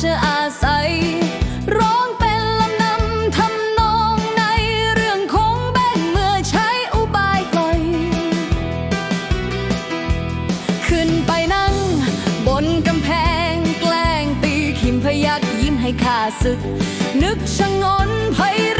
ชอาศัย ร้องเป็นลำนำทำนองในเรื่องของแบ่งเมื่อใช้อุบายกลอย ขึ้นไปนั่ง บนกำแพงแกล้งตีขิมพยักยิ้มให้ข้าศึก นึกชะงนไพร